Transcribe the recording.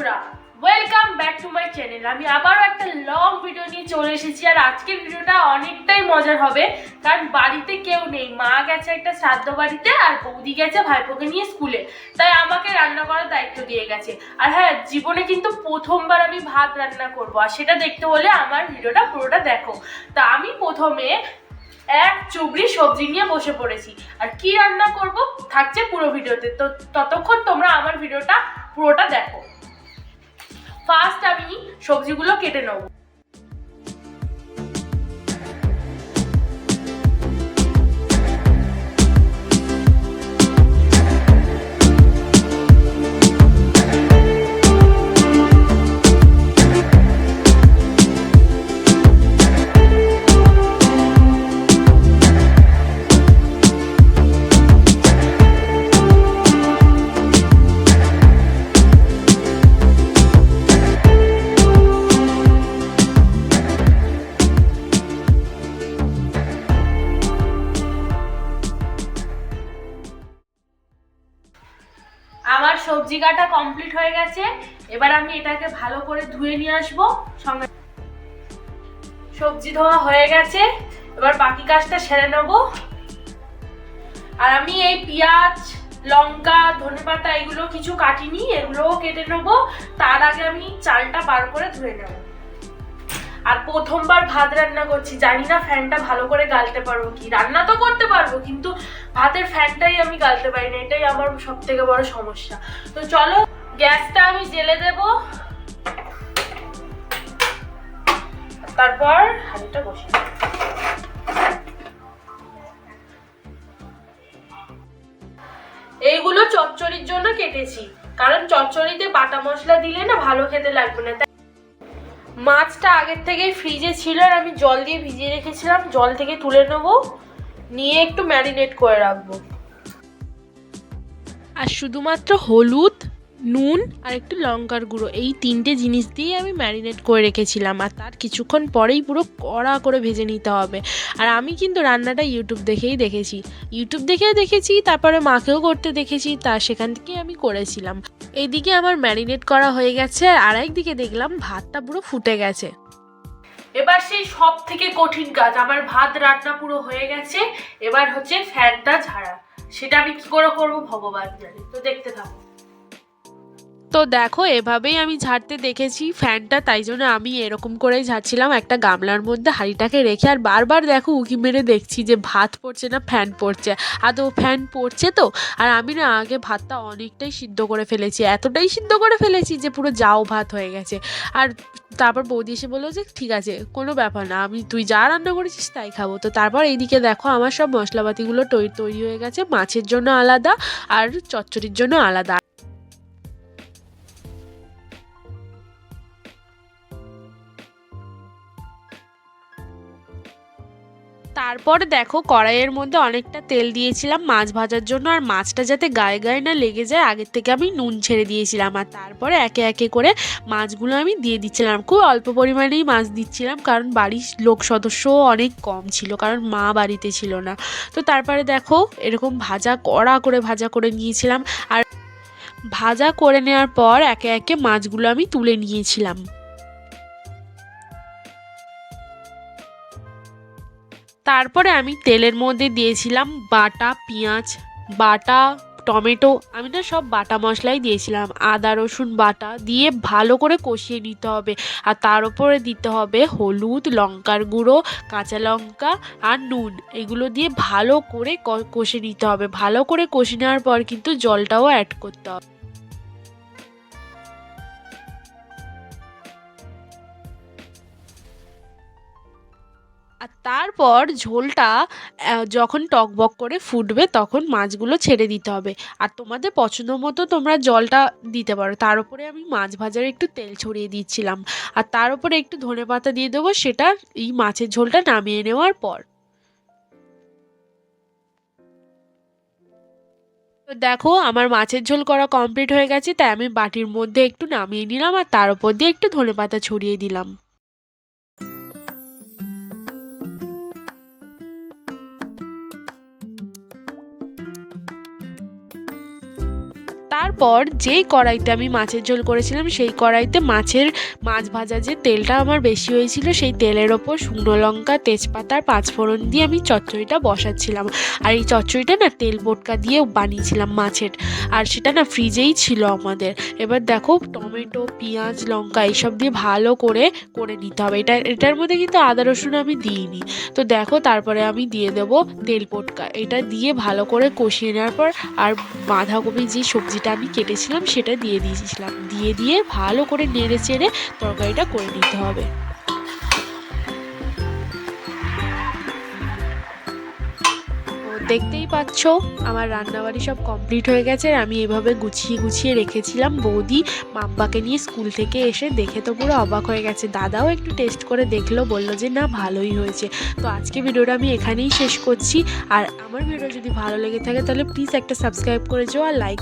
বন্ধুরা welcome back to my channel আমি আবারও একটা লং ভিডিও নিয়ে চলে এসেছি আর আজকের ভিডিওটা অনেকটাই মজার হবে। কারণ বাড়িতে কেউ নেই। মা গেছে একটা শ্রাদ্ধ বাড়িতে আর বৌদি গেছে ভাইপোকে নিয়ে স্কুলে তাই আমাকে রান্না করার দায়িত্ব দিয়ে গেছে। আর হ্যাঁ জীবনে কিন্তু প্রথমবার আমি ভাত রান্না করব। আর সেটা দেখতে হলে আমার ভিডিওটা পুরোটা দেখো। তা আমি প্রথমে এক চুবড়ি সবজি নিয়ে বসে পড়েছি। আর কি রান্না করব থাকছে পুরো ভিডিওতে। তো ততক্ষণ তোমরা আমার ভিডিওটা পুরোটা দেখো। ফার্স্ট আমি সবজিগুলো কেটে নেব। সবজি কাটা কমপ্লিট হয়ে গেছে। এবার আমি এটাকে ভালো করে ধুয়ে নিয়ে আসব। সঙ্গে সবজি ধোয়া হয়ে গেছে। এবার বাকি কাজটা সেরে নেব। আর আমি এই পেঁয়াজ, লঙ্কা ধনে পাতা এগুলো কিছু কাটিনি, এগুলোও কেটে নেব। তার আগে আমি চালটা বার করে ধুয়ে নেব। আর প্রথমবার ভাত রান্না করছি, জানি না ফ্যানটা ভালো করে গালতে পারব কি। রান্না তো করতে পারব, কিন্তু ভাতের ফ্যানটাই আমি গালতে পারি না, এটাই আমার সব থেকে বড় সমস্যা। তো চলো, গ্যাসটা আমি জেলে দেব। তারপর হাঁড়িটা বসে এইগুলো চচ্চড়ির জন্য কেটেছি, কারণ চচ্চড়িতে বাটা মশলা দিলে না ভালো খেতে লাগবে না। মাছটা আগের থেকেই ফ্রিজে ছিল আর আমি জল দিয়ে ভিজিয়ে রেখেছিলাম। জল থেকে তুলে নেব, নিয়ে একটু ম্যারিনেট করে রাখব। আর শুধুমাত্র হলুদ নুন আর একটু লঙ্কার গুঁড়ো। এই তিনটে জিনিস দিয়ে আমি ম্যারিনেট করে রেখেছিলাম আর তার কিছুক্ষণ পরেই পুরো কড়া করে ভেজে নিতে হবে। আর আমি কিন্তু রান্নাটা ইউটিউব দেখেই দেখেছি। ইউটিউব দেখেও দেখেছি, তারপরে মাকেও করতে দেখেছি, তা সেখান থেকেই আমি করেছিলাম। এইদিকে আমার ম্যারিনেট করা হয়ে গেছে, আর আরেকদিকে দেখলাম ভাতটা পুরো ফুটে গেছে। এবার সেই সব থেকে কঠিন কাজ, আমার ভাত রান্না পুরো হয়ে গেছে, এবার হচ্ছে ফ্যানটা ঝাড়া। সেটা আমি কি করে করব, ভগবান জানে। তো দেখতে থাকো। তো দেখো, এভাবেই আমি ঝাড়তে দেখেছি ফ্যানটা, তাই জন্য আমি এরকম করেই ঝাড়ছিলাম একটা গামলার মধ্যে হাঁড়িটাকে রেখে। আর বারবার দেখো, উঁকি মেরে দেখছি যে ভাত পড়ছে না, ফ্যান পড়ছে। আদৌ ফ্যান পড়ছে তো, আর আমি না আগে ভাতটা অনেকটাই সিদ্ধ করে ফেলেছি, এতটাই সিদ্ধ করে ফেলেছি যে পুরো যাও ভাত হয়ে গেছে। আর তারপর বৌদি এসে বলল যে, ঠিক আছে, কোনো ব্যাপার না, আমি তুই যা রান্না করেছিস তাই খাব। তো তারপর এইদিকে দেখো, আমার সব মশলাপাতিগুলো তৈরি তৈরি হয়ে গেছে, মাছের জন্য আলাদা আর চচ্চড়ির জন্য আলাদা। তারপর দেখো কড়াইয়ের মধ্যে অনেকটা তেল দিয়েছিলাম মাছ ভাজার জন্য, আর মাছটা যাতে গায়ে গায়ে না লেগে যায়, আগের থেকে আমি নুন ছেড়ে দিয়েছিলাম। আর তারপরে একে একে করে মাছগুলো আমি দিয়ে দিচ্ছিলাম। খুব অল্প পরিমাণেই মাছ দিচ্ছিলাম, কারণ বাড়ির লোক সদস্যও অনেক কম ছিল, কারণ মা বাড়িতে ছিল না। তো তারপরে দেখো এরকম ভাজা, কড়া করে ভাজা করে নিয়েছিলাম। আর ভাজা করে নেওয়ার পর একে একে মাছগুলো আমি তুলে নিয়েছিলাম। তারপরে আমি তেলের মধ্যে দিয়েছিলাম বাটা, পেঁয়াজ, বাটা, টমেটো, আমি না সব বাটা মশলাই দিয়েছিলাম, আদা, রসুন বাটা দিয়ে ভালো করে কষিয়ে নিতে হবে। আর তার উপরে দিতে হবে হলুদ, লঙ্কার গুঁড়ো, কাঁচা লঙ্কা আর নুন। এগুলো দিয়ে ভালো করে কষে নিতে হবে। ভালো করে কষে নেওয়ার পর কিন্তু জলটাও অ্যাড করতে হবে। আর তারপর ঝোলটা যখন টকবক করে ফুটবে তখন মাছগুলো ছেড়ে দিতে হবে। আর তোমাদের পছন্দ মতো তোমরা জলটা দিতে পারো। তার উপরে আমি মাছ ভাজার একটু তেল ছড়িয়ে দিচ্ছিলাম। আর তার উপরে একটু ধনে পাতা দিয়ে দেবো, সেটা এই মাছের ঝোলটা নামিয়ে নেওয়ার পর। তো দেখো, আমার মাছের ঝোল করা কমপ্লিট হয়ে গেছে, তাই আমি বাটির মধ্যে একটু নামিয়ে নিলাম আর তার উপর দিয়ে একটু ধনে পাতা ছড়িয়ে দিলাম। তারপর যেই কড়াইতে আমি মাছের ঝোল করেছিলাম, সেই কড়াইতে মাছের মাছ ভাজা যে তেলটা আমার বেশি হয়েছিল, সেই তেলের ওপর শুকনো লঙ্কা তেজপাতার পাঁচফোড়ন দিয়ে আমি চচ্চড়িটা বসাচ্ছিলাম। আর এই চচ্চড়িটা না তেল বোটকা দিয়ে বানিয়েছিলাম মাছের। আর সেটা না ফ্রিজেই ছিল আমাদের। এবার দেখো টমেটো, পেঁয়াজ, লঙ্কা এইসব দিয়ে ভালো করে করে নিতে হবে। এটা, এটার মধ্যে কিন্তু আদা, রসুন আমি দিইনি। তো দেখো তারপরে আমি দিয়ে দেবো তেল পোটকা এটা দিয়ে ভালো করে কষিয়ে নেওয়ার পর আর বাঁধাকপি যে সবজিটা আমি কেটেছিলাম, সেটা দিয়ে দিয়েছিলাম। দিয়ে দিয়ে ভালো করে নেড়ে চেড়ে তরকারিটা করে নিতে হবে। দেখতেই পাচ্ছ, আমার রান্নাবাড়ি সব কমপ্লিট হয়ে গেছে। আর আমি এভাবে গুছিয়ে গুছিয়ে রেখেছিলাম বৌদি মাম্বাকে নিয়ে স্কুল থেকে এসে। দেখে তো পুরো অবাক হয়ে গেছে। দাদাও একটু টেস্ট করে দেখল, বলল যে, না, ভালোই হয়েছে। তো আজকে ভিডিওটা আমি এখানেই শেষ করছি। আর আমার ভিডিও যদি ভালো লেগে থাকে, তাহলে প্লিজ একটা সাবস্ক্রাইব করে যাও। আর লাইক